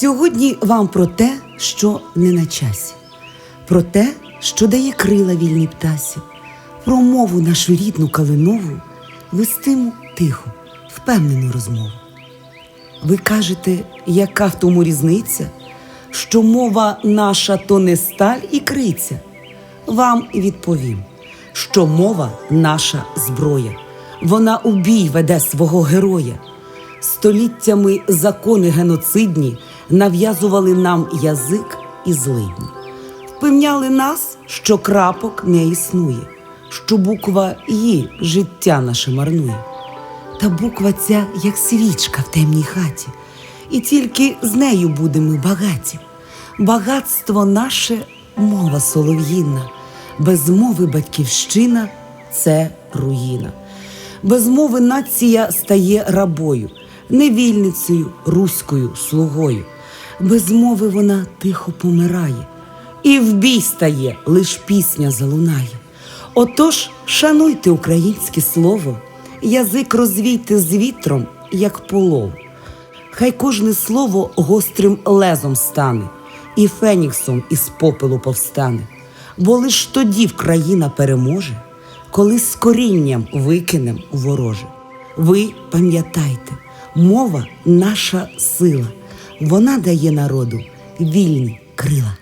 Сьогодні вам про те, що не на часі, про те, що дає крила вільній птасі, про мову нашу рідну калинову, вестиму тихо, впевнену розмову. Ви кажете, яка в тому різниця, що мова наша то не сталь і криця. Вам відповім, що мова наша зброя, вона у бій веде свого героя. Століттями закони геноцидні нав'язували нам язик і злидні. Впевняли нас, що крапок не існує, що буква «Ї» життя наше марнує. Та буква ця, як свічка в темній хаті, і тільки з нею будемо багаті. Багатство наше мова солов'їна, без мови батьківщина це руїна. Без мови нація стає рабою, невільницею, руською слугою. Без мови вона тихо помирає, і в бій стає, лиш пісня залунає. Отож, шануйте українське слово, язик розвійте з вітром, як полов. Хай кожне слово гострим лезом стане, і феніксом із попелу повстане. Бо лиш тоді Вкраїна переможе, коли з корінням викинем вороже. Ви пам'ятайте, мова наша сила, вона дає народу вільні крила.